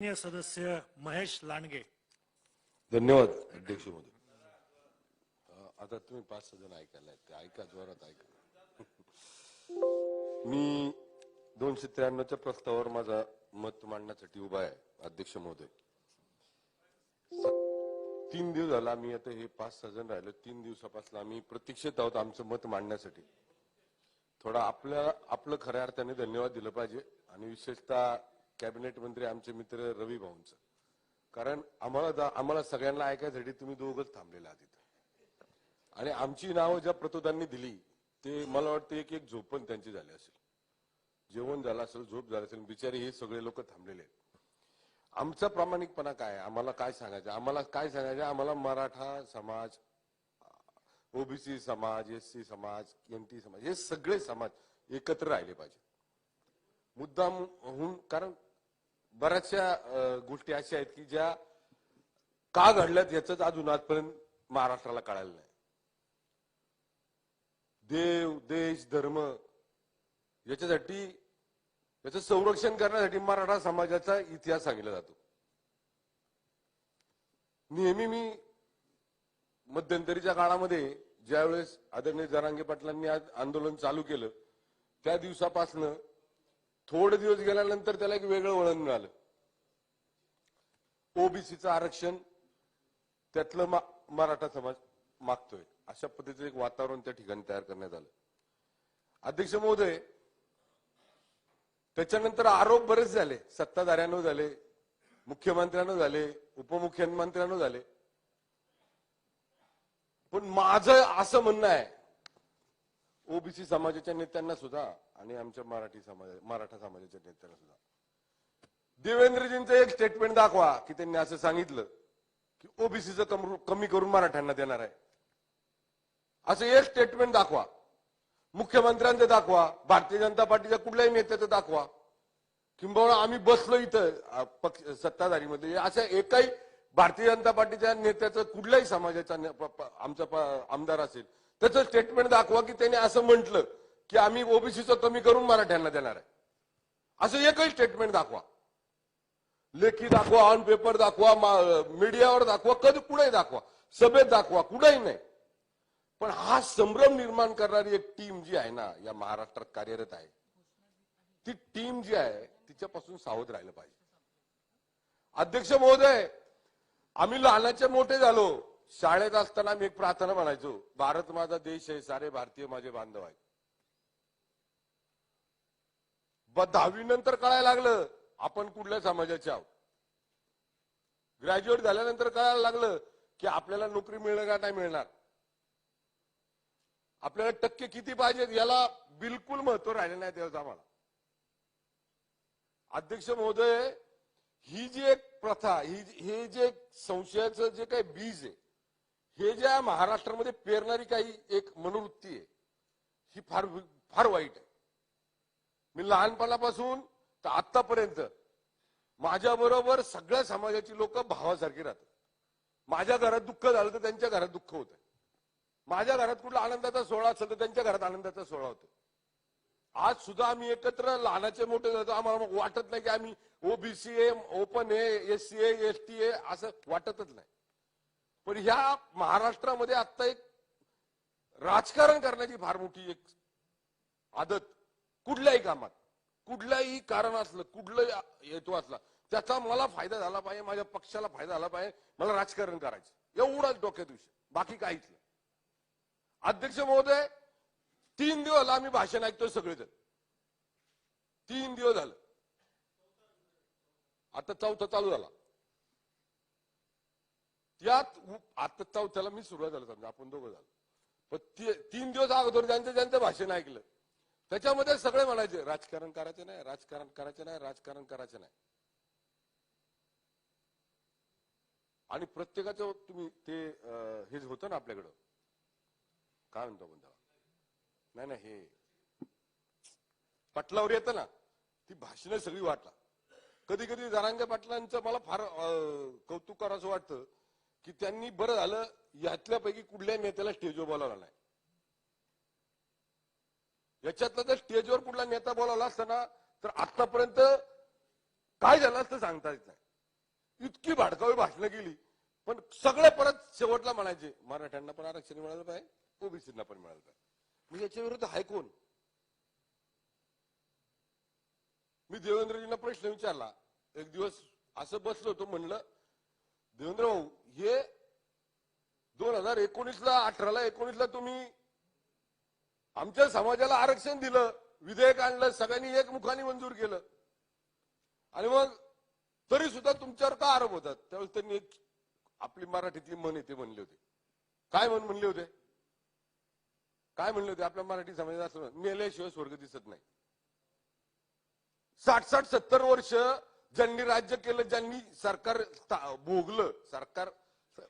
माननीय सदस्य महेश लांडगे. धन्यवाद अध्यक्ष महोदय आता तुम्ही पाच सहा जण ऐकायला ते ऐका जोरात ऐका. मी दोनशे त्र्याण्णवच्या प्रस्तावावर माझा मत मांडण्यासाठी उभा आहे अध्यक्ष महोदय तीन दिवस झाला आम्ही आता हे पाच सहा जण राहिलो. तीन दिवसापासून आम्ही प्रतीक्षेत आहोत आमचं मत मांडण्यासाठी. थोडा आपल्या आपलं खऱ्या अर्थाने धन्यवाद दिलं पाहिजे आणि विशेषतः कॅबिनेट मंत्री आमचे मित्र रवी भाऊंचं. कारण आम्हाला आम्हाला सगळ्यांना ऐकायसाठी तुम्ही दोघच थांबलेले आहात इथं. आणि आमची नावं ज्या प्रतोदांनी दिली ते मला वाटतं एक एक झोपण त्यांची झाली असेल. जेवण झालं असेल झोप झालं असेल बिचारे हे सगळे लोक थांबलेले आहेत. आमचा प्रामाणिकपणा काय आम्हाला काय सांगायचं? आम्हाला काय सांगायचं? आम्हाला मराठा समाज ओबीसी समाज एस सी समाज एन टी समाज हे सगळे समाज एकत्र राहिले पाहिजे मुद्दाम होऊन कारण बऱ्याचशा गोष्टी अशा आहेत की ज्या का घडल्यात याच अजून आजपर्यंत महाराष्ट्राला कळालं नाही. देव देश धर्म याच्यासाठी याचं संरक्षण करण्यासाठी मराठा समाजाचा इतिहास सांगितला जातो. नेहमी मी मध्यंतरीच्या काळामध्ये ज्यावेळेस आदरणीय जरांगे पाटलांनी आज आंदोलन चालू केलं त्या दिवसापासनं थोडे दिवस गेल्यानंतर त्याला एक वेगळं वळण मिळालं. ओबीसीचं आरक्षण त्यातलं मा- मराठा समाज मागतोय. अशा पद्धतीचं एक वातावरण त्या ठिकाणी तयार करण्यात आलं. अध्यक्ष महोदय त्याच्यानंतर आरोप बरेच झाले. सत्ताधाऱ्यांवर झाले मुख्यमंत्र्यांना झाले उपमुख्यमंत्र्यांना झाले. पण माझं असं म्हणणं आहे ओबीसी समाजाच्या नेत्यांना सुद्धा आणि आमच्या मराठी समाज मराठा समाजाच्या नेत्यांना सुद्धा. देवेंद्रजींचं एक स्टेटमेंट दाखवा की त्यांनी असं सांगितलं की ओबीसीचं कमी करून मराठ्यांना देणार आहे. असं एक स्टेटमेंट दाखवा. मुख्यमंत्र्यांचं दाखवा भारतीय जनता पार्टीच्या कुठल्याही नेत्याचं दाखवा. किंबहुना आम्ही बसलो इथं पक्ष सत्ताधारीमध्ये. अशा एकाही भारतीय जनता पार्टीच्या नेत्याचं कुठल्याही समाजाचा आमचा आमदार असेल त्याचं स्टेटमेंट दाखवा की त्याने असं म्हटलं की आम्ही ओबीसीचं कमी करून मराठ्यांना देणार आहे. असं एकही स्टेटमेंट दाखवा. लेखी दाखवा ऑन पेपर दाखवा मीडियावर दाखवा कधी कुठेही दाखवा. सभेत दाखवा कुठेही नाही. पण हा संभ्रम निर्माण करणारी एक टीम जी आहे ना या महाराष्ट्रात कार्यरत आहे ती टीम जी आहे तिच्यापासून सावध राहिलं पाहिजे. अध्यक्ष महोदय आम्ही लहानाचे मोठे झालो. शाळेत असताना आम्ही एक प्रार्थना म्हणायचो भारत माझा देश आहे सारे भारतीय माझे बांधव आहेत. दहावी नंतर कळायला लागलं आपण कुठल्या समाजाचे आहोत? ग्रॅज्युएट झाल्यानंतर कळायला लागलं की आपल्याला नोकरी मिळणार का नाही मिळणार? आपल्याला टक्के किती पाहिजेत याला बिलकुल महत्त्व राहिले नाही त्यावेळेस आम्हाला. अध्यक्ष महोदय ही जी एक प्रथा ही हे जे संशयाचं जे काही बीज आहे हे ज्या महाराष्ट्रामध्ये पेरणारी काही एक मनोवृत्ती आहे ही फार फार वाईट आहे. मी लहानपणापासून तर आतापर्यंत माझ्याबरोबर सगळ्या समाजाची लोक भावासारखी राहतात. माझ्या घरात दुःख झालं तर त्यांच्या घरात दुःख होतं. माझ्या घरात कुठला आनंदाचा सोहळा असेल तर त्यांच्या घरात आनंदाचा सोहळा होतो. आज सुद्धा आम्ही एकत्र लहानाचे मोठे झालो आम्हाला वाटत नाही की आम्ही ओबीसी आहे ओपन आहे एस सी आहे एस टी आहे असं वाटतच नाही. पण ह्या महाराष्ट्रामध्ये आता एक राजकारण करण्याची फार मोठी एक आदत कुठल्याही कामात कुठलाही कारण असलं कुठलाही हेतू असला त्याचा मला फायदा झाला पाहिजे माझ्या पक्षाला फायदा झाला पाहिजे मला राजकारण करायचं. एवढाच डोक्यात विषय बाकी काहीच नाही. अध्यक्ष महोदय तीन दिवस झाला आम्ही भाषण ऐकतोय सगळेजण. तीन दिवस झालं. आता चौथा चालू झाला. त्यात उ- आता चौथ्याला मी सुरुवात झालं समजा आपण दोघं झालो. पण तीन दिवस अगोदर ज्यांचं ज्यांचं भाषण ऐकलं त्याच्यामध्ये सगळे म्हणायचे राजकारण करायचं नाही राजकारण करायचं नाही राजकारण करायचं नाही. आणि प्रत्येकाचं तुम्ही ते हेच हे होतं ना आपल्याकडं. काय म्हणतो आपण त्याला? नाही नाही हे. पटलावर येतं ना ती भाषणं सगळी वाटला. कधी कधी जरांगे पाटलांचं मला फार कौतुक करायचं वाटतं. की त्यांनी बरं झालं यातल्यापैकी कुठल्या नेत्याला स्टेजवर बोलावला नाही. याच्यातलं जर स्टेजवर कुठला नेता बोलावला असता ना तर आतापर्यंत काय झालं असतं सांगता येत नाही. इतकी भाडकावी भाषणं केली. पण सगळे परत शेवटला म्हणायचे मराठ्यांना पण आरक्षण मिळालं पाहिजे ओबीसींना पण मिळालं पाहिजे. मी याच्या विरुद्ध हाय कोण मी देवेंद्रजींना प्रश्न विचारला. एक दिवस असं बसलो होतो म्हणलं देवेंद्र भाऊ हे दोन हजार एकोणीसला अठराला एकोणीसला तुम्ही आमच्या समाजाला आरक्षण दिलं विधेयक आणलं सगळ्यांनी एकमुखाने मंजूर केलं. आणि मग तरी सुद्धा तुमच्यावर का आरोप होतात? त्यावेळेस त्यांनी एक आपली मराठीतली मन येते म्हणले होते. काय म्हण म्हणले होते? काय म्हणले होते? आपल्या मराठी समाजात मेल्याशिवाय स्वर्ग दिसत नाही. साठ साठ सत्तर वर्ष ज्यांनी राज्य केलं ज्यांनी सरकार भोगलं सरकार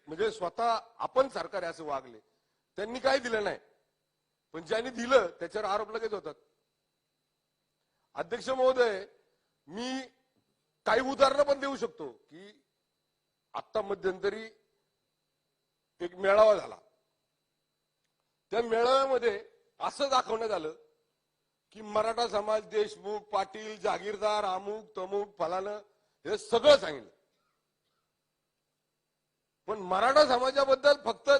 म्हणजे स्वतः आपण सरकार असं वागले. त्यांनी काय दिलं नाही. पण ज्यांनी दिलं त्याच्यावर आरोप लगेच होतात. अध्यक्ष महोदय मी काही उदाहरणं पण देऊ शकतो की आता मध्यंतरी एक मेळावा झाला. त्या मेळाव्यामध्ये असं दाखवण्यात आलं की मराठा समाज देशमुख पाटील जागीरदार अमुक तमुक फलानं हे सगळं सांगितलं. पण मराठा समाजाबद्दल फक्त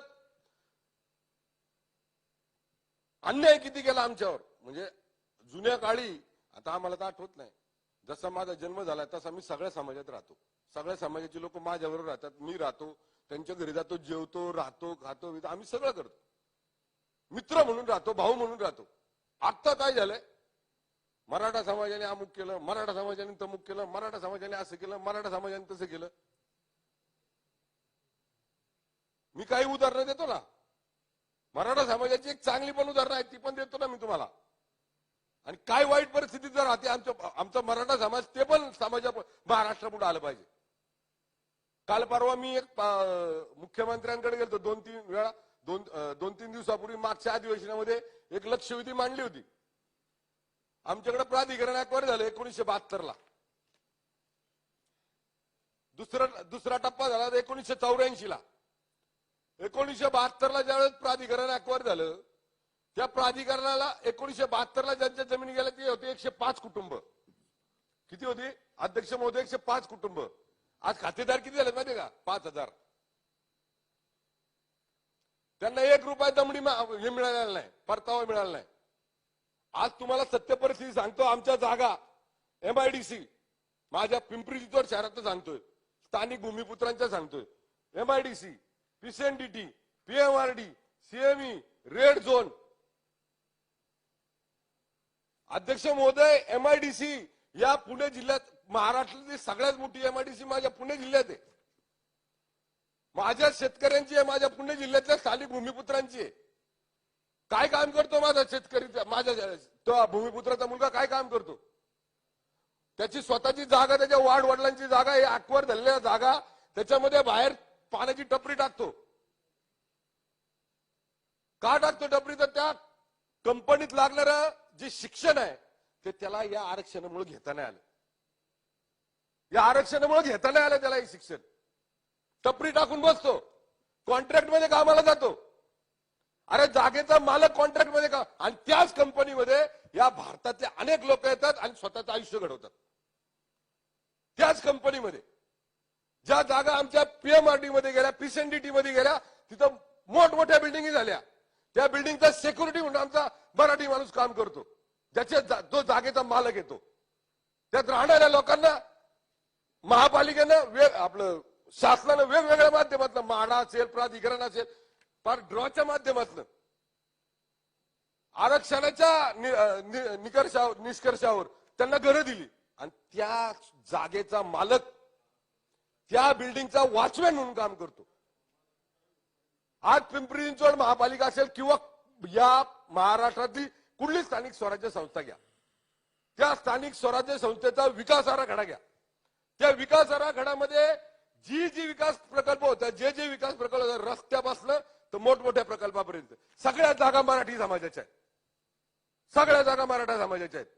अन्याय किती केला आमच्यावर? म्हणजे जुन्या काळी आता आम्हाला तर आठवत नाही. जसा माझा जन्म झाला तसा मी सगळ्या समाजात राहतो. सगळ्या समाजाचे लोक माझ्याबरोबर राहतात. मी राहतो. त्यांच्या घरी जातो जेवतो राहतो खातो आम्ही सगळं करतो. मित्र म्हणून राहतो भाऊ म्हणून राहतो. आत्ता काय झालंय? मराठा समाजाने अमुक केलं मराठा समाजाने तमुक केलं मराठा समाजाने असं केलं मराठा समाजाने तसं केलं. मी काही उदाहरणं देतो ना. मराठा समाजाची एक चांगली पण उदाहरणं आहेत ती पण देतो ना मी तुम्हाला. आणि काय वाईट परिस्थितीत जर राहते आमचं आमचा मराठा समाज ते पण समाजा महाराष्ट्रापुढे आलं पाहिजे. काल परवा मी एक मुख्यमंत्र्यांकडे गेलो दोन तीन वेळा. दोन दोन तीन दिवसापूर्वी मागच्या अधिवेशनामध्ये एक लक्षवेधी मांडली होती. आमच्याकडे प्राधिकरण ऍक्वायर झालं एकोणीसशे बहात्तर ला. दुसरा दुसरा टप्पा झाला एकोणीसशे चौऱ्याऐंशी ला. एकोणीसशे बहात्तर ला ज्यावेळेस प्राधिकरण ऍक्वायर झालं त्या प्राधिकरणाला एकोणीसशे बहात्तर ला ज्यांच्या जमिनी गेल्या ते होते एकशे पाच कुटुंब. किती होती? अध्यक्ष महोदय एकशे पाच कुटुंब. आज खातेदार किती झाले माहितीये का? पाच हजार. त्यांना एक रुपया दमडी हे मिळालेला नाही परतावा मिळाला नाही. आज तुम्हाला सत्य परिस्थिती सांगतो आमच्या जागा एमआयडीसी माझ्या पिंपरी चिंचवड शहरात सांगतोय स्थानिक भूमिपुत्रांच्या सांगतोय. MIDC PCNDT PMRD CME red zone अध्यक्ष महोदय एमआयडीसी या पुणे जिल्ह्यात महाराष्ट्रातली सगळ्यात मोठी एमआयडीसी माझ्या पुणे जिल्ह्यात आहे. माझ्या शेतकऱ्यांची आहे माझ्या पुणे जिल्ह्यातल्या स्थानिक भूमिपुत्रांची आहे. काय काम करतो माझा शेतकरी माझ्या तो भूमिपुत्राचा मुलगा काय काम करतो? त्याची स्वतःची जागा त्याच्या वाढ वडिलांची जागा हे आकवर धरलेल्या जागा त्याच्यामध्ये बाहेर पाण्याची टपरी टाकतो. का टाकतो टपरी? तर त्या कंपनीत लागणारं जे शिक्षण आहे ते त्याला या आरक्षणामुळे घेता नाही आलं. या आरक्षणामुळे घेता नाही आलं त्याला हे शिक्षण. टपरी टाकून बसतो. कॉन्ट्रॅक्टमध्ये कामाला जातो. अरे जागेचा मालक कॉन्ट्रॅक्टमध्ये का आणि त्याच कंपनीमध्ये या भारतातले अनेक लोक येतात आणि स्वतःचं आयुष्य घडवतात. त्याच कंपनीमध्ये ज्या जागा आमच्या पीएमआरडी मध्ये गेल्या पीसीएनडीटी मध्ये गेल्या तिथं मोठमोठ्या बिल्डिंगी झाल्या. त्या बिल्डिंगचा सेक्युरिटी म्हणून आमचा मराठी माणूस काम करतो. ज्याच्या जा- जो जागेचा मालक येतो. त्यात राहणाऱ्या लोकांना महापालिकेनं वेळ आपलं शासनानं वेगवेगळ्या माध्यमातलं म्हाडा असेल प्राधिकरण असेल फार ड्रॉच्या माध्यमातलं आरक्षणाच्या निकर्षावर निष्कर्षावर त्यांना घरं दिली. आणि त्या जागेचा मालक त्या बिल्डिंगचा वॉचमॅन म्हणून काम करतो. आज पिंपरी चिंचवड महापालिका असेल किंवा या महाराष्ट्रातली कुठली स्थानिक स्वराज्य संस्था घ्या. त्या स्थानिक स्वराज्य संस्थेचा विकास आराखडा घ्या. त्या विकास आराखड्यामध्ये जी जी विकास प्रकल्प होता जे जे विकास प्रकल्प होता रस्त्यापासनं तर मोठमोठ्या प्रकल्पापर्यंत. सगळ्या जागा मराठी समाजाच्या आहेत. सगळ्या जागा मराठा समाजाच्या आहेत.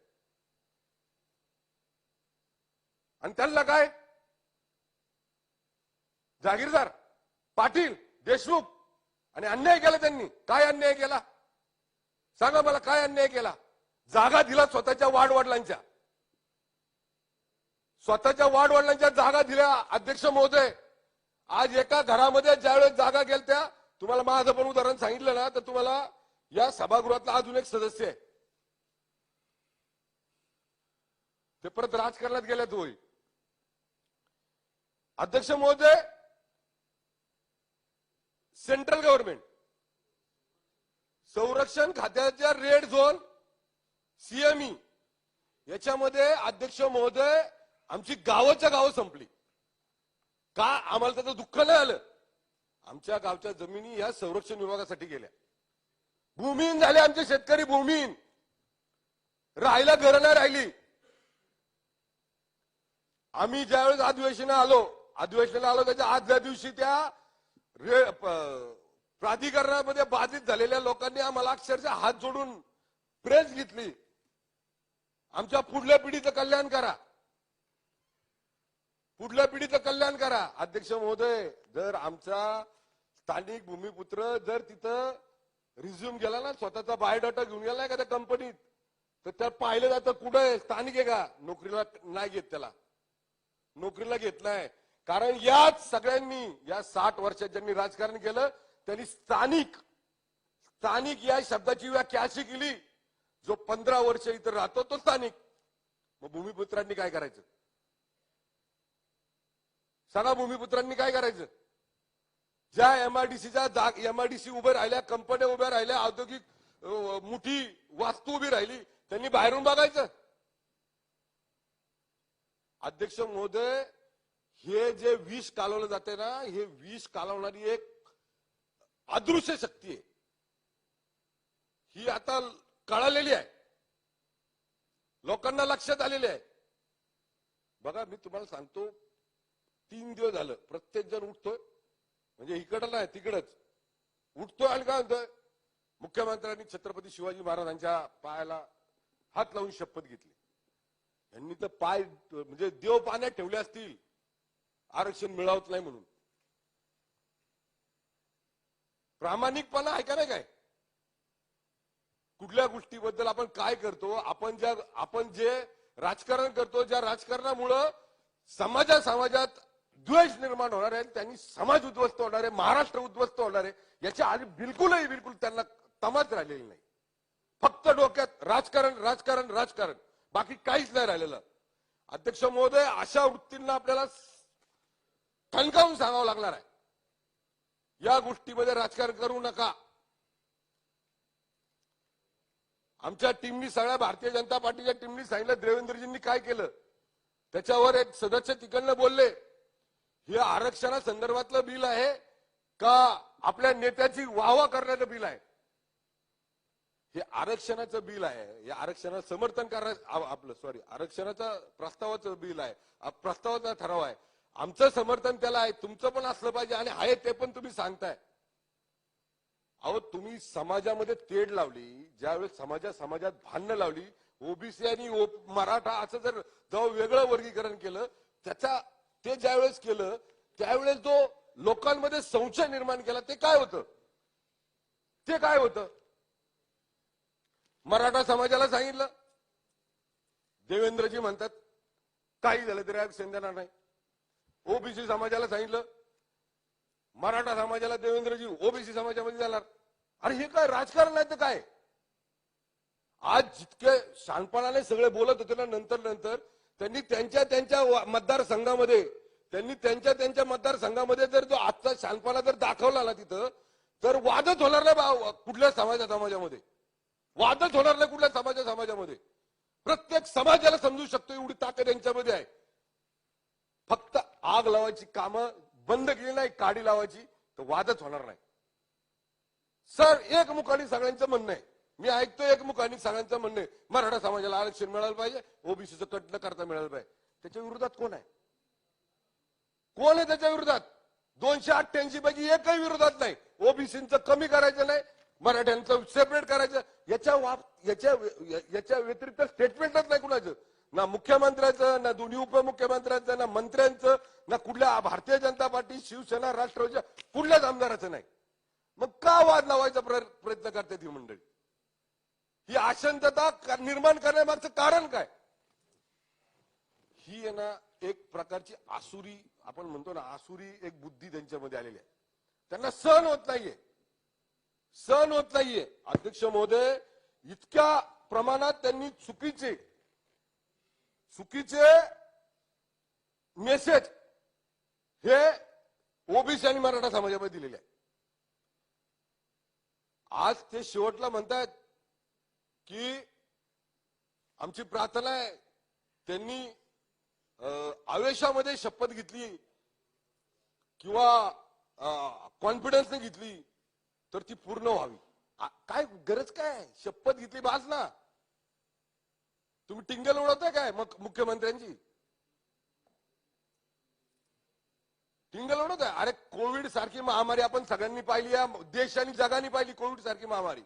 आणि त्यांना काय? जागीरदार पाटील देशमुख आणि अन्याय केला त्यांनी. काय अन्याय केला? सांगा मला काय अन्याय केला? जागा दिला स्वतःच्या वाडवडिलांच्या स्वतःच्या वाडवडिलांच्या जागा दिल्या अध्यक्ष महोदय. आज एका घरामध्ये ज्यावेळेस जागा गेल त्या तुम्हाला माझं पण उदाहरण सांगितलं ना तर तुम्हाला या सभागृहातला अजून एक सदस्य आहे. ते परत राजकारणात गेल्यात होई अध्यक्ष महोदय सेंट्रल गव्हर्नमेंट संरक्षण खात्याच्या रेड झोन सीएमई याच्यामध्ये अध्यक्ष महोदय आमची गावाच्या गावं संपली. का आम्हाला त्याचं दुःख नाही आलं? आमच्या गावच्या जमिनी या संरक्षण विभागासाठी गेल्या. भूमिहीन झाले आमचे शेतकरी भूमिहीन. राहायला घरं नाही राहिली. आम्ही ज्यावेळेस अधिवेशना आलो अधिवेशनाला आलो त्याच्या आदल्या दिवशी त्या प्राधिकरणामध्ये बाधित झालेल्या लोकांनी आम्हाला अक्षरशः हात जोडून प्रेस घेतली. आमच्या पुढल्या पिढीचं कल्याण करा. पुढल्या पिढीचं कल्याण करा? अध्यक्ष महोदय जर आमचा स्थानिक भूमिपुत्र जर तिथं रिझ्युम गेला ना स्वतःचा बायोडाटा घेऊन गेला एखाद्या कंपनीत तर त्यात पाहिलं जातं कुठं आहे? स्थानिक आहे का? नोकरीला नाही घेत त्याला. नोकरीला घेतलाय कारण याच सगळ्यांनी या साठ वर्षात ज्यांनी राजकारण केलं त्यांनी स्थानिक स्थानिक या शब्दाची व्याख्या अशी केली. जो पंधरा वर्ष इथं राहतो तो स्थानिक. मग भूमिपुत्रांनी काय करायचं? सांगा भूमिपुत्रांनी काय करायचं? ज्या एमआरडीसीच्या जाग एमआयडीसी उभ्या राहिल्या कंपन्या उभ्या राहिल्या औद्योगिक मोठी वास्तू उभी राहिली त्यांनी बाहेरून बघायचं? अध्यक्ष महोदय हे जे विष कालवलं जाते ना हे विष कालवणारी एक अदृश्य शक्ती आहे. ही आता कळालेली आहे. लोकांना लक्षात आलेली आहे. बघा मी तुम्हाला सांगतो तीन दिवस झालं. प्रत्येक जण उठतोय. म्हणजे इकडं नाही तिकडच. उठतोय आणि काय म्हणतोय? मुख्यमंत्र्यांनी छत्रपती शिवाजी महाराजांच्या पायाला हात लावून शपथ घेतली. यांनी तर पाय म्हणजे देव पाण्यात ठेवले असतील. आरक्षण मिळवत नाही म्हणून. प्रामाणिकपणा आहे का नाही काय? कुठल्या गोष्टीबद्दल आपण काय करतो? आपण ज्या आपण जे राजकारण करतो ज्या राजकारणामुळं समाजा समाजात द्वेष निर्माण होणार आहे त्यांनी समाज उद्ध्वस्त होणार आहे महाराष्ट्र उद्ध्वस्त होणार आहे याच्या आधी बिलकुलही बिलकुल त्यांना तमाच राहिलेली नाही. फक्त डोक्यात राजकारण राजकारण राजकारण बाकी काहीच नाही राहिलेलं. अध्यक्ष महोदय अशा वृत्तींना आपल्याला ठणकावून सांगावं लागणार आहे. या गोष्टीमध्ये राजकारण करू नका. आमच्या टीमनी सगळ्या भारतीय जनता पार्टीच्या टीमनी सांगितलं देवेंद्रजींनी काय केलं? त्याच्यावर एक सदस्य तिकडनं बोलले. हे आरक्षणा संदर्भातलं बिल आहे का आपल्या नेत्याची वाहवा करण्याचं बिल आहे? हे आरक्षणाचं बिल आहे. हे आरक्षणाला समर्थन करण्या आपलं सॉरी आरक्षणाचं प्रस्तावाचं बिल आहे. प्रस्तावाचा ठराव आहे. आमचं समर्थन त्याला आहे तुमचं पण असलं पाहिजे आणि आहे ते पण तुम्ही सांगताय. अहो तुम्ही समाजामध्ये तेढ लावली ज्यावेळेस समाजा समाजात भांडणं लावली ओबीसी आणि ओ- मराठा असं जर जेव्हा वेगळं वर्गीकरण केलं त्याचा ते ज्यावेळेस केलं त्यावेळेस जो लोकांमध्ये संशय निर्माण केला ते काय होतं? ते काय होतं? मराठा समाजाला सांगितलं. देवेंद्रजी म्हणतात काही झालं तरी आरक्षण देणार नाही. ओबीसी समाजाला सांगितलं मराठा समाजाला देवेंद्रजी ओबीसी समाजामध्ये जाणार. अरे हे काय राजकारण नाही तर काय? आज जितके शानपणाने सगळे बोलत होते ना नंतर नंतर त्यांनी त्यांच्या त्यांच्या मतदारसंघामध्ये त्यांनी त्यांच्या त्यांच्या मतदारसंघामध्ये जर जो आजचा शानपणा जर दाखवला ना तिथं तर वादच होणार नाही बा- कुठल्या समाजा समाजामध्ये. वादच होणार नाही कुठल्या समाजा समाजामध्ये. प्रत्येक समाजाला समजू शकतो एवढी ताकद यांच्यामध्ये आहे. फक्त आग लावायची कामं बंद केली नाही काडी लावायची तर वादच होणार नाही. सर एक मुखाने सगळ्यांचं म्हणणं आहे. मी ऐकतो एकमुख मुखाने सगळ्यांचं म्हणणं आहे. मराठा समाजाला आरक्षण मिळालं पाहिजे ओबीसीचं कट न करता मिळालं पाहिजे. त्याच्या विरोधात कोण आहे? कोण आहे त्याच्या विरोधात? दोनशे अठ्ठ्याऐंशी पैकी एकही विरोधात नाही. ओबीसीचं कमी करायचं नाही मराठ्यांचं सेपरेट करायचं. याच्या वाप याच्या याच्या व्यतिरिक्त स्टेटमेंटच नाही कुणाचं. ना मुख्यमंत्र्याचं ना दोन्ही उपमुख्यमंत्र्यांचं ना मंत्र्यांचं ना कुठल्या भारतीय जनता पार्टी शिवसेना राष्ट्रवादीच्या कुठल्याच आमदाराचं नाही. मग का वाद लावायचा प्रयत्न करतात ही मंडळी? ही अशांतता निर्माण करण्यामागचं कारण काय? ही आहे ना एक प्रकारची आसुरी आपण म्हणतो ना आसुरी एक बुद्धी त्यांच्यामध्ये आलेली आहे. त्यांना सहन होत नाहीये. सहन होत नाहीये. अध्यक्ष महोदय इतक्या प्रमाणात त्यांनी चुकीचे चुकीचे मेसेज हे ओबीसी आणि मराठा समाजामध्ये दिलेले आहे आज ते शेवटला म्हणतायत की आमची प्रार्थना आहे त्यांनी आवेशामध्ये शपथ घेतली किंवा कॉन्फिडन्सने घेतली तर ती पूर्ण व्हावी. काय गरज काय? शपथ घेतली बाज ना. तुम्ही टिंगल उडवताय काय मग मुख्यमंत्र्यांची? टिंगल उडवताय? अरे कोविड सारखी महामारी आपण सगळ्यांनी पाहिली या देश आणि जगाने पाहिली कोविड सारखी महामारी.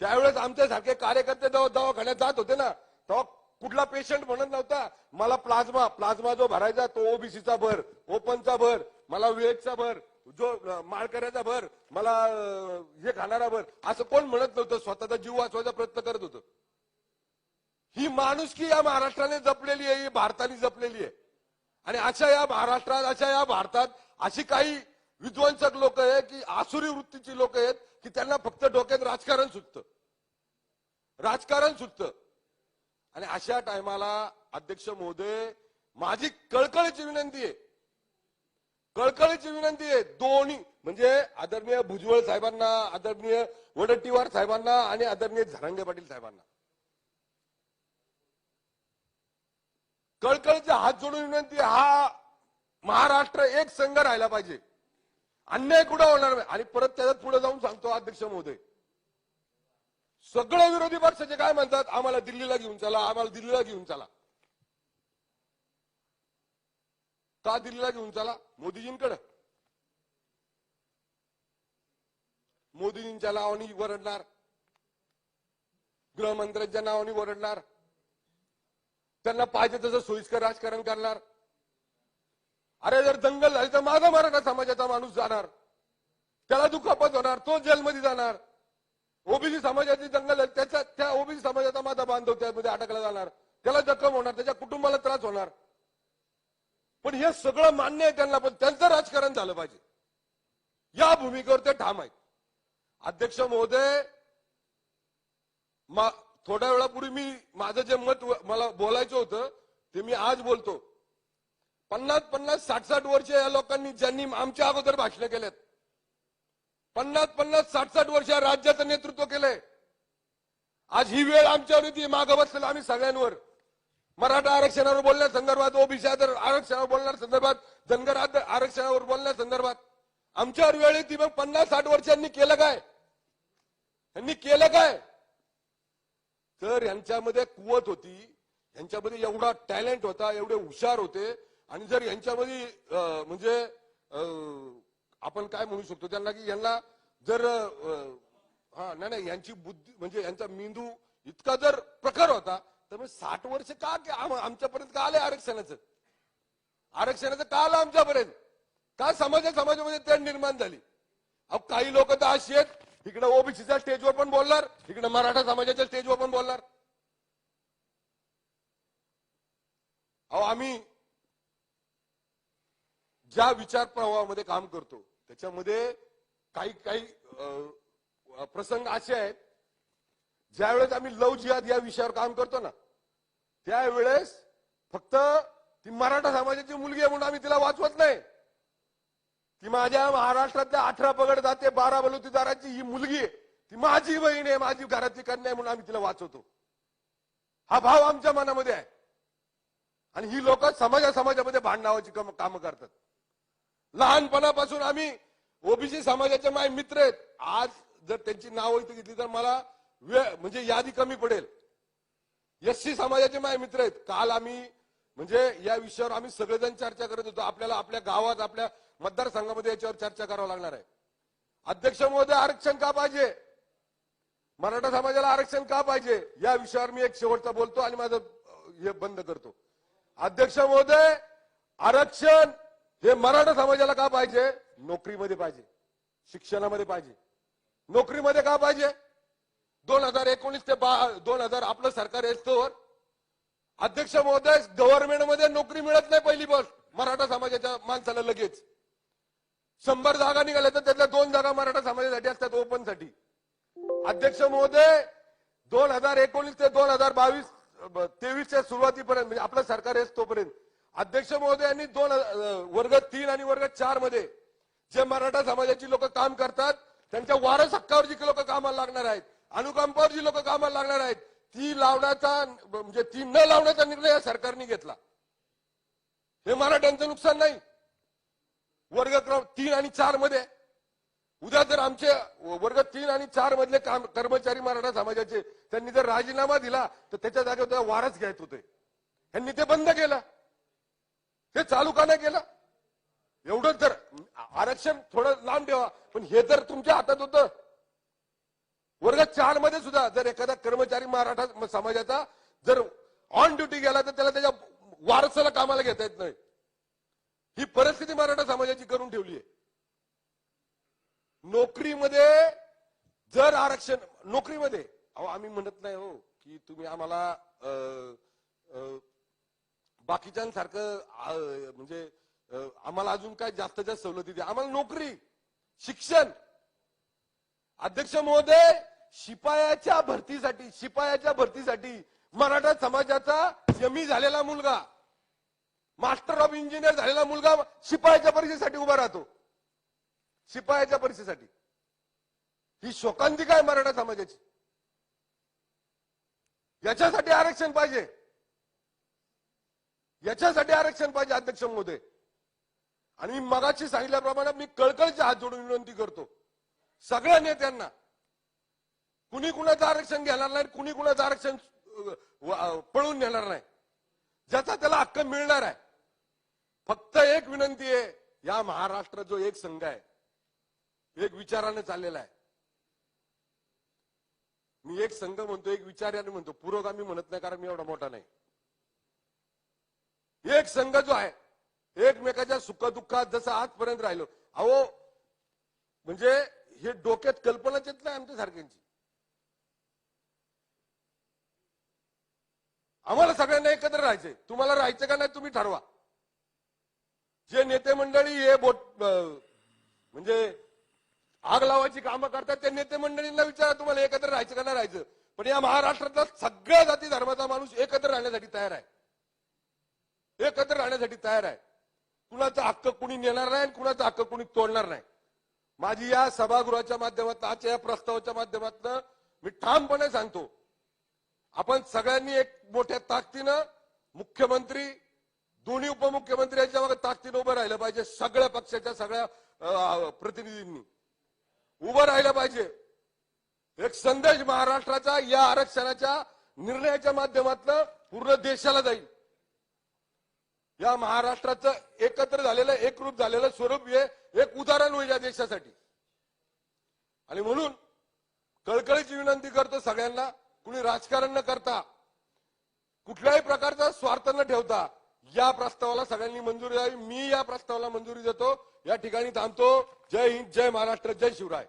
त्यावेळेस आमच्यासारखे कार्यकर्ते जेव्हा दवाखान्यात जात होते ना तेव्हा कुठला पेशंट म्हणत नव्हता मला प्लाझ्मा प्लाझ्मा जो भरायचा तो ओबीसीचा भर ओपनचा भर मला वेजचा भर जो माळकऱ्याचा भर मला हे खाणारा भर असं कोण म्हणत नव्हतं स्वतःचा जीव वाचवायचा प्रयत्न करत होत. ही माणुसकी या महाराष्ट्राने जपलेली आहे ही भारताने जपलेली आहे. आणि अशा या महाराष्ट्रात अशा या भारतात अशी काही विध्वंसक लोक आहे की आसुरी वृत्तीची लोक आहेत की त्यांना फक्त डोक्यात राजकारण सुचतं राजकारण सुचतं आणि अशा टायमाला अध्यक्ष महोदय माझी कळकळीची विनंती आहे. कळकळीची विनंती आहे. दोन्ही म्हणजे आदरणीय भुजबळ साहेबांना आदरणीय वडट्टीवार साहेबांना आणि आदरणीय झरांगे पाटील साहेबांना. कळकळीचे हात जोडून विनंती हा महाराष्ट्र एक संघ राहिला पाहिजे. अन्याय कुठं होणार नाही. आणि परत त्याच्यात पुढे जाऊन सांगतो अध्यक्ष महोदय. सगळे विरोधी पक्षाचे काय म्हणतात? आम्हाला दिल्लीला घेऊन चला आम्हाला दिल्लीला घेऊन चला. का दिल्लीला घेऊन चला? मोदीजींकडे. मोदीजींच्या नावाने वरडणार. गृहमंत्र्यांच्या नावाने वरडणार. त्यांना पाहिजे तसं सोयीस्कर राजकारण करणार. अरे जर दंगल झाली तर माझा मराठा समाजाचा माणूस जाणार. त्याला दुखापत होणार तो जेलमध्ये जाणार. ओबीसी समाजाची दंगल झाली त्याच्या त्या ओबीसी समाजाचा माझा बांधव त्यामध्ये अडकला जाणार. त्याला जखम होणार त्याच्या कुटुंबाला त्रास होणार. पण हे सगळं मान्य आहे त्यांना पण त्यांचं राजकारण झालं पाहिजे. या भूमिकेवर ते ठाम आहेत. अध्यक्ष महोदय मा- थोड्या वेळापूर्वी मी माझं जे मत मला बोलायचं होतं ते मी आज बोलतो. पन्नास पन्नास साठ साठ वर्ष या लोकांनी ज्यांनी आमच्या अगोदर भाषण केलेत. पन्नास पन्नास साठ साठ वर्ष या राज्याचं नेतृत्व केलंय. आज ही वेळ आमच्यावर येते मागं बसलेलं आम्ही सगळ्यांवर. मराठा आरक्षणावर बोलण्या संदर्भात ओबीसी आरक्षणावर बोलणार संदर्भात धनगर आरक्षणावर बोलण्या संदर्भात. आमच्यावर वेळ येते मग पन्नास साठ वर्षांनी केलं काय? यांनी केलं काय? तर यांच्यामध्ये कुवत होती यांच्यामध्ये एवढा टॅलेंट होता एवढे हुशार होते आणि जर यांच्यामध्ये म्हणजे अं, आपण काय म्हणू शकतो त्यांना की यांना जर हा नाही नाही यांची बुद्धी म्हणजे यांचा मेंदू इतका जर प्रखर होता तर मग साठ वर्ष का आमच्यापर्यंत का आले आरक्षणाचं? आरक्षणाचं का आलं आमच्यापर्यंत? का समाजा समाजामध्ये त्या निर्माण झाली? अहो काही लोक तर अशी आहेत इकडे ओबीसीच्या स्टेजवर पण बोलणार इकडे मराठा समाजाच्या स्टेजवर पण बोलणार. अहो आम्ही ज्या विचार प्रवाहामध्ये काम करतो त्याच्यामध्ये काही काही अं, प्रसंग असे आहेत ज्यावेळेस आम्ही लव जिहाद या विषयावर काम करतो ना त्यावेळेस फक्त ती मराठा समाजाची मुलगी आहे म्हणून आम्ही तिला वाचवत नाही. ती माझ्या महाराष्ट्रातल्या अठरा पगड जाते बारा बलुतीदाराची ही मुलगी आहे. ती माझी बहीण आहे माझी घरातली कन्या आहे म्हणून आम्ही तिला वाचवतो. हा भाव आमच्या मनामध्ये आहे. आणि ही लोक समाजा समाजामध्ये भांडणावाची कामं करतात. लहानपणापासून आम्ही ओबीसी समाजाचे माझे मित्र आहेत. आज जर त्यांची नाव इथे घेतली तर मला वेळ म्हणजे यादी कमी पडेल. एससी समाजाचे माझे मित्र आहेत. काल आम्ही म्हणजे या विषयावर आम्ही सगळेजण चर्चा करत होतो. आपल्याला आपल्या गावात आपल्या मतदारसंघामध्ये याच्यावर चर्चा करावं लागणार आहे. अध्यक्ष महोदय आरक्षण का पाहिजे? मराठा समाजाला आरक्षण का पाहिजे? या विषयावर मी एक शेवटचा बोलतो आणि माझं हे बंद करतो. अध्यक्ष महोदय आरक्षण हे मराठा समाजाला का पाहिजे? नोकरीमध्ये पाहिजे. शिक्षणामध्ये पाहिजे. नोकरीमध्ये का पाहिजे? दोन हजार एकोणीस ते बा दोन हजार आपलं सरकार येतोवर अध्यक्ष महोदय गव्हर्नमेंटमध्ये नोकरी मिळत नाही पहिली बस. मराठा समाजाच्या माणसाला लगेच. शंभर जागा निघाल्या तर त्यातल्या दोन जागा मराठा समाजासाठी असतात ओपनसाठी अध्यक्ष महोदय दोन हजार एकोणीस ते दोन हजार बावीस तेवीसच्या सुरुवातीपर्यंत म्हणजे आपलं सरकार येस तोपर्यंत. अध्यक्ष महोदय यांनी दोन वर्ग तीन आणि वर्ग चारमध्ये जे मराठा समाजाची लोक काम करतात त्यांच्या वारस हक्कावर जी लोक कामाला लागणार आहेत अनुकंपावर जी लोक कामाला लागणार आहेत ती लावण्याचा म्हणजे ती न लावण्याचा निर्णय या सरकारने घेतला. हे मराठ्यांचं नुकसान नाही. वर्ग क्रम तीन आणि चारमध्ये उद्या जर आमचे वर्ग तीन आणि चार मधले काम कर्मचारी मराठा समाजाचे त्यांनी जर राजीनामा दिला तर त्याच्या जागेवर वारस घ्यायत होते. यांनी ते बंद केलं. हे चालू का नाही केलं? एवढं तर आरक्षण थोडं लांब ठेवा. पण हे तर तुमच्या हातात होतं. वर्ग चारमध्ये सुद्धा जर एखादा कर्मचारी मराठा समाजाचा जर ऑन ड्युटी गेला तर त्याला त्याच्या वारसाला कामाला घेता येत नाही. ही परिस्थिती मराठा समाजाची करून ठेवली आहे. नोकरीमध्ये जर आरक्षण नोकरीमध्ये अहो आम्ही म्हणत नाही हो की तुम्ही आम्हाला अं, अं, बाकीच्यांसारखं म्हणजे आम्हाला अजून काय जास्त जास्त सवलती द्या. आम्हाला नोकरी शिक्षण. अध्यक्ष महोदय शिपायाच्या भरतीसाठी शिपायाच्या भरतीसाठी मराठा समाजाचा यमी झालेला मुलगा मास्टर ऑफ इंजिनियर झालेला मुलगा शिपायाच्या परीक्षेसाठी उभा राहतो. शिपायाच्या परीक्षेसाठी. ही शोकांतिका आहे मराठा समाजाची. याच्यासाठी आरक्षण पाहिजे. याच्यासाठी आरक्षण पाहिजे अध्यक्ष महोदय आणि मी मगाशी सांगितल्याप्रमाणे मी कळकळचे हात जोडून विनंती करतो. सगळ्या नेत्यांना. कुणी कुणाचं आरक्षण घेणार नाही कुणी कुणाचं आरक्षण पळून नेणार नाही. ज्याचा त्याला हक्क मिळणार आहे. फक्त एक विनंती आहे या महाराष्ट्र जो एक संघ आहे एक विचाराने चाललेला आहे. मी एक संघ म्हणतो एक विचाराने म्हणतो पुरोगामी म्हणत नाही कारण मी एवढा मोठा नाही. एक संघ जो आहे एकमेकाच्या सुखदुःखात जसं आजपर्यंत राहिलो. अहो म्हणजे हे डोक्यात कल्पनाच येत नाही आमच्या सारख्यांची. आम्हाला सगळ्यांना एकत्र राहायचंय. तुम्हाला राहायचं का नाही तुम्ही ठरवा. जे नेते मंडळी हे बोट म्हणजे आग लावायची कामं करतात त्या नेते मंडळींना विचारा तुम्हाला एकत्र राहायचं का नाही राहायचं. पण या महाराष्ट्रातला सगळ्या जाती धर्माचा माणूस एकत्र राहण्यासाठी तयार आहे. एकत्र राहण्यासाठी तयार आहे. कुणाचा हक्क कुणी नेणार नाही आणि कुणाचा हक्क कुणी तोडणार नाही. माझी या सभागृहाच्या माध्यमात आजच्या या प्रस्तावाच्या माध्यमातून मी ठामपणे सांगतो आपण सगळ्यांनी एक मोठ्या ताकदीनं मुख्यमंत्री दोन्ही उपमुख्यमंत्री यांच्या मागे ताकदीनं उभं राहिलं पाहिजे सगळ्या पक्षाच्या सगळ्या प्रतिनिधींनी. उभं राहिलं पाहिजे. एक संदेश महाराष्ट्राचा या आरक्षणाच्या निर्णयाच्या माध्यमातून पूर्ण देशाला जाईल. या महाराष्ट्राचं एकत्र झालेलं एकरूप झालेलं स्वरूप हे एक उदाहरण होईल या देशासाठी. आणि म्हणून कळकळीची विनंती करतो सगळ्यांना कुणी राजकारण न करता कुठल्याही प्रकारचा स्वार्थ न ठेवता या प्रस्तावाला सगळ्यांनी मंजुरी द्यावी. मी या प्रस्तावाला मंजुरी देतो. या ठिकाणी थांबतो. जय हिंद जय महाराष्ट्र जय शिवराय.